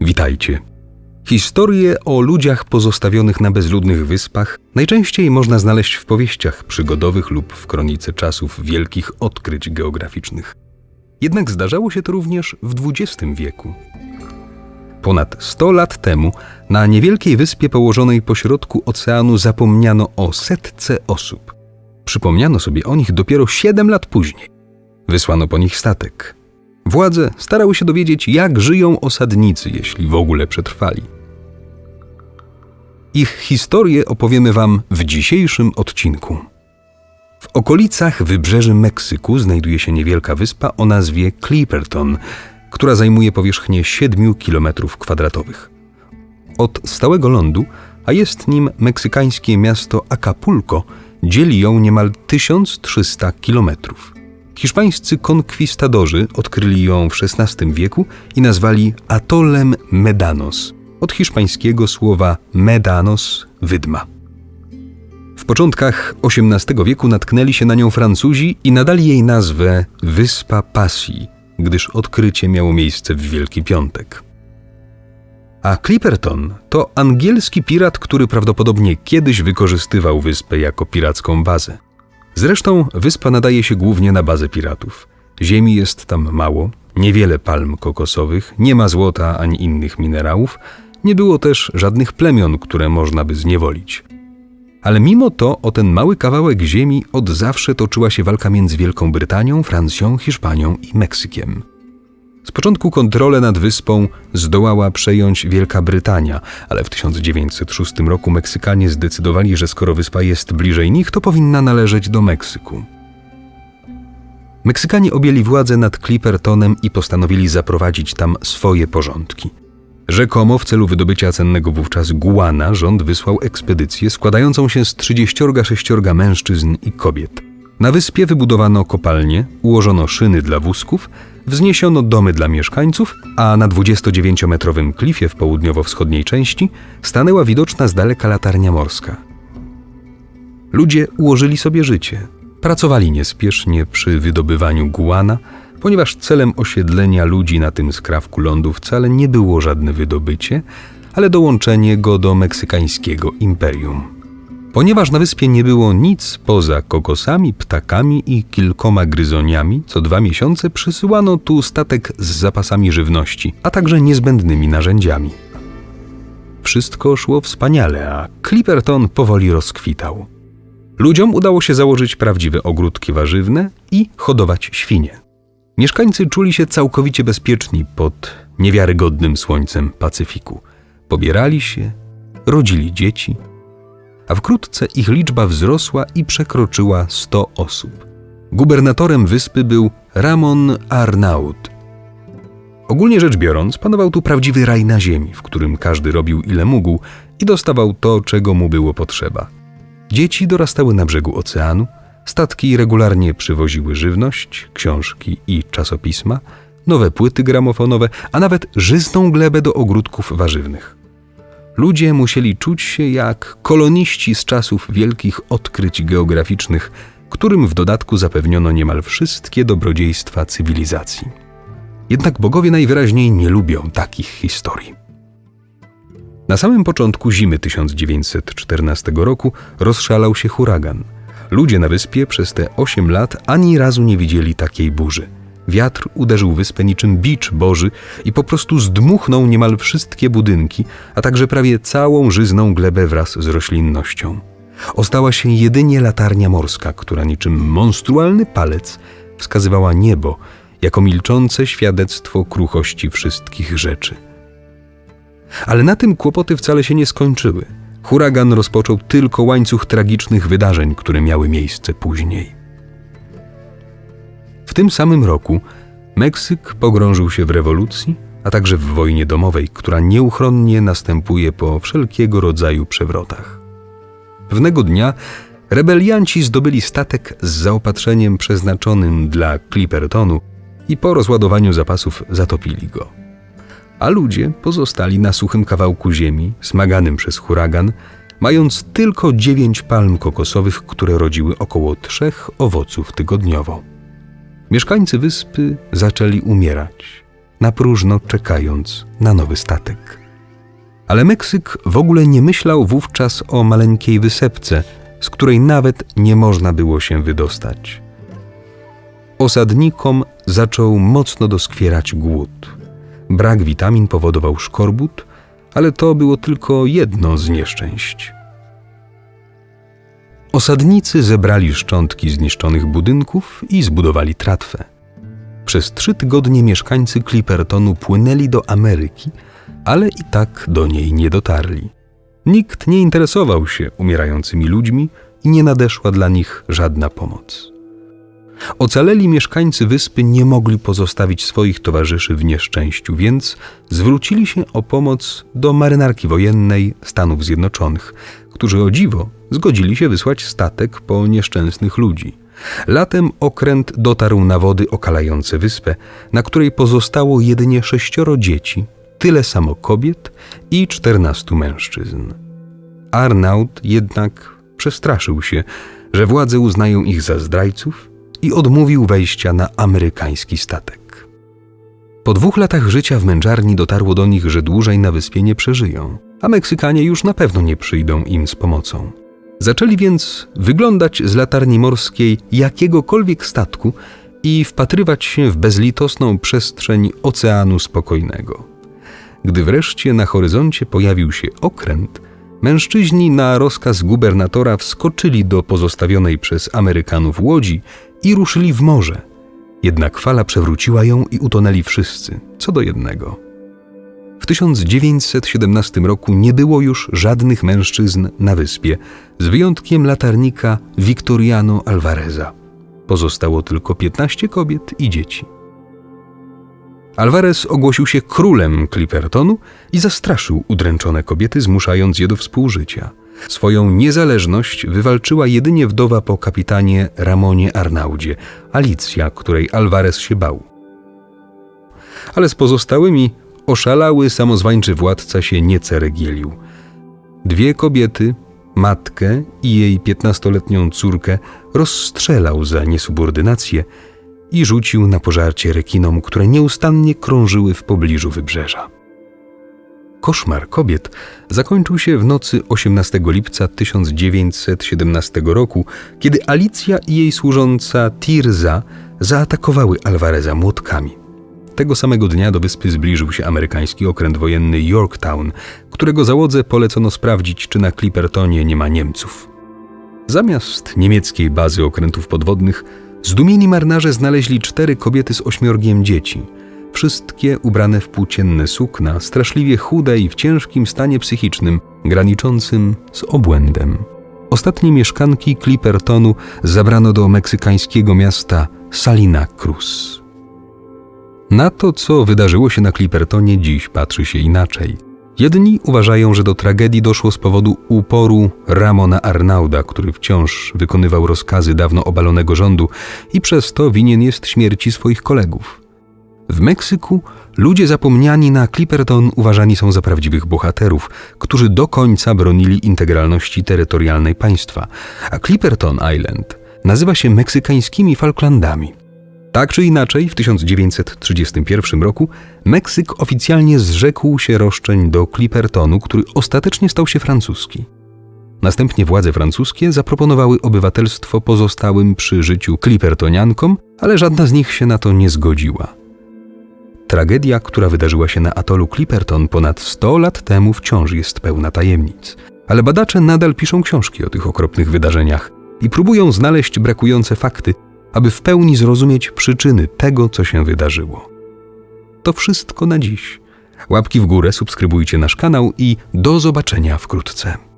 Witajcie. Historie o ludziach pozostawionych na bezludnych wyspach najczęściej można znaleźć w powieściach przygodowych lub w kronice czasów wielkich odkryć geograficznych. Jednak zdarzało się to również w XX wieku. Ponad 100 lat temu na niewielkiej wyspie położonej pośrodku oceanu zapomniano o setce osób. Przypomniano sobie o nich dopiero 7 lat później. Wysłano po nich statek. Władze starały się dowiedzieć, jak żyją osadnicy, jeśli w ogóle przetrwali. Ich historię opowiemy Wam w dzisiejszym odcinku. W okolicach wybrzeży Meksyku znajduje się niewielka wyspa o nazwie Clipperton, która zajmuje powierzchnię 7 km kwadratowych. Od stałego lądu, a jest nim meksykańskie miasto Acapulco, dzieli ją niemal 1300 kilometrów. Hiszpańscy konkwistadorzy odkryli ją w XVI wieku i nazwali atolem Medanos, od hiszpańskiego słowa medanos wydma. W początkach XVIII wieku natknęli się na nią Francuzi i nadali jej nazwę Wyspa Pasji, gdyż odkrycie miało miejsce w Wielki Piątek. A Clipperton to angielski pirat, który prawdopodobnie kiedyś wykorzystywał wyspę jako piracką bazę. Zresztą wyspa nadaje się głównie na bazę piratów. Ziemi jest tam mało, niewiele palm kokosowych, nie ma złota ani innych minerałów, nie było też żadnych plemion, które można by zniewolić. Ale mimo to o ten mały kawałek ziemi od zawsze toczyła się walka między Wielką Brytanią, Francją, Hiszpanią i Meksykiem. Z początku kontrolę nad wyspą zdołała przejąć Wielka Brytania, ale w 1906 roku Meksykanie zdecydowali, że skoro wyspa jest bliżej nich, to powinna należeć do Meksyku. Meksykanie objęli władzę nad Clippertonem i postanowili zaprowadzić tam swoje porządki. Rzekomo w celu wydobycia cennego wówczas guana rząd wysłał ekspedycję składającą się z 36 mężczyzn i kobiet. Na wyspie wybudowano kopalnie, ułożono szyny dla wózków, wzniesiono domy dla mieszkańców, a na 29-metrowym klifie w południowo-wschodniej części stanęła widoczna z daleka latarnia morska. Ludzie ułożyli sobie życie. Pracowali niespiesznie przy wydobywaniu guana, ponieważ celem osiedlenia ludzi na tym skrawku lądu wcale nie było żadne wydobycie, ale dołączenie go do meksykańskiego imperium. Ponieważ na wyspie nie było nic poza kokosami, ptakami i kilkoma gryzoniami, co dwa miesiące przysyłano tu statek z zapasami żywności, a także niezbędnymi narzędziami. Wszystko szło wspaniale, a Clipperton powoli rozkwitał. Ludziom udało się założyć prawdziwe ogródki warzywne i hodować świnie. Mieszkańcy czuli się całkowicie bezpieczni pod niewiarygodnym słońcem Pacyfiku. Pobierali się, rodzili dzieci, a wkrótce ich liczba wzrosła i przekroczyła 100 osób. Gubernatorem wyspy był Ramon Arnaud. Ogólnie rzecz biorąc, panował tu prawdziwy raj na ziemi, w którym każdy robił ile mógł i dostawał to, czego mu było potrzeba. Dzieci dorastały na brzegu oceanu, statki regularnie przywoziły żywność, książki i czasopisma, nowe płyty gramofonowe, a nawet żyzną glebę do ogródków warzywnych. Ludzie musieli czuć się jak koloniści z czasów wielkich odkryć geograficznych, którym w dodatku zapewniono niemal wszystkie dobrodziejstwa cywilizacji. Jednak bogowie najwyraźniej nie lubią takich historii. Na samym początku zimy 1914 roku rozszalał się huragan. Ludzie na wyspie przez te 8 lat ani razu nie widzieli takiej burzy – Wiatr uderzył wyspę niczym bicz boży i po prostu zdmuchnął niemal wszystkie budynki, a także prawie całą żyzną glebę wraz z roślinnością. Ostała się jedynie latarnia morska, która niczym monstrualny palec wskazywała niebo jako milczące świadectwo kruchości wszystkich rzeczy. Ale na tym kłopoty wcale się nie skończyły. Huragan rozpoczął tylko łańcuch tragicznych wydarzeń, które miały miejsce później. W tym samym roku Meksyk pogrążył się w rewolucji, a także w wojnie domowej, która nieuchronnie następuje po wszelkiego rodzaju przewrotach. Pewnego dnia rebelianci zdobyli statek z zaopatrzeniem przeznaczonym dla Clippertonu i po rozładowaniu zapasów zatopili go. A ludzie pozostali na suchym kawałku ziemi, smaganym przez huragan, mając tylko dziewięć palm kokosowych, które rodziły około trzech owoców tygodniowo. Mieszkańcy wyspy zaczęli umierać. na próżno czekając na nowy statek. Ale Meksyk w ogóle nie myślał wówczas o maleńkiej wysepce, z której nawet nie można było się wydostać. Osadnikom zaczął mocno doskwierać głód. Brak witamin powodował szkorbut, ale to było tylko jedno z nieszczęść. Osadnicy zebrali szczątki zniszczonych budynków i zbudowali tratwę. Przez trzy tygodnie mieszkańcy Clippertonu płynęli do Ameryki, ale i tak do niej nie dotarli. Nikt nie interesował się umierającymi ludźmi i nie nadeszła dla nich żadna pomoc. Ocaleli mieszkańcy wyspy nie mogli pozostawić swoich towarzyszy w nieszczęściu, więc zwrócili się o pomoc do marynarki wojennej Stanów Zjednoczonych, którzy o dziwo zgodzili się wysłać statek po nieszczęsnych ludzi. Latem okręt dotarł na wody okalające wyspę, na której pozostało jedynie sześcioro dzieci, tyle samo kobiet i czternastu mężczyzn. Arnaud jednak przestraszył się, że władze uznają ich za zdrajców i odmówił wejścia na amerykański statek. Po dwóch latach życia w męczarni dotarło do nich, że dłużej na wyspie nie przeżyją, a Meksykanie już na pewno nie przyjdą im z pomocą. Zaczęli więc wyglądać z latarni morskiej jakiegokolwiek statku i wpatrywać się w bezlitosną przestrzeń Oceanu Spokojnego. Gdy wreszcie na horyzoncie pojawił się okręt, mężczyźni na rozkaz gubernatora wskoczyli do pozostawionej przez Amerykanów łodzi i ruszyli w morze. Jednak fala przewróciła ją i utonęli wszyscy, co do jednego. W 1917 roku nie było już żadnych mężczyzn na wyspie, z wyjątkiem latarnika Victoriano Alvareza. Pozostało tylko 15 kobiet i dzieci. Alvarez ogłosił się królem Clippertonu i zastraszył udręczone kobiety, zmuszając je do współżycia. Swoją niezależność wywalczyła jedynie wdowa po kapitanie Ramonie Arnaudzie, Alicja, której Alvarez się bał. Ale z pozostałymi oszalały samozwańczy władca się nie ceregielił. Dwie kobiety, matkę i jej piętnastoletnią córkę rozstrzelał za niesubordynację i rzucił na pożarcie rekinom, które nieustannie krążyły w pobliżu wybrzeża. Koszmar kobiet zakończył się w nocy 18 lipca 1917 roku, kiedy Alicja i jej służąca Tirza zaatakowały Alvareza młotkami. Tego samego dnia do wyspy zbliżył się amerykański okręt wojenny Yorktown, którego załodze polecono sprawdzić, czy na Clippertonie nie ma Niemców. Zamiast niemieckiej bazy okrętów podwodnych, zdumieni marynarze znaleźli cztery kobiety z ośmiorgiem dzieci. Wszystkie ubrane w płócienne sukna, straszliwie chude i w ciężkim stanie psychicznym, graniczącym z obłędem. Ostatnie mieszkanki Clippertonu zabrano do meksykańskiego miasta Salina Cruz. Na to, co wydarzyło się na Clippertonie, dziś patrzy się inaczej. Jedni uważają, że do tragedii doszło z powodu uporu Ramona Arnauda, który wciąż wykonywał rozkazy dawno obalonego rządu i przez to winien jest śmierci swoich kolegów. W Meksyku ludzie zapomniani na Clipperton uważani są za prawdziwych bohaterów, którzy do końca bronili integralności terytorialnej państwa, a Clipperton Island nazywa się meksykańskimi Falklandami. Tak czy inaczej, w 1931 roku Meksyk oficjalnie zrzekł się roszczeń do Clippertonu, który ostatecznie stał się francuski. Następnie władze francuskie zaproponowały obywatelstwo pozostałym przy życiu Clippertoniankom, ale żadna z nich się na to nie zgodziła. Tragedia, która wydarzyła się na atolu Clipperton ponad 100 lat temu, wciąż jest pełna tajemnic. Ale badacze nadal piszą książki o tych okropnych wydarzeniach i próbują znaleźć brakujące fakty, aby w pełni zrozumieć przyczyny tego, co się wydarzyło. To wszystko na dziś. Łapki w górę, subskrybujcie nasz kanał i do zobaczenia wkrótce.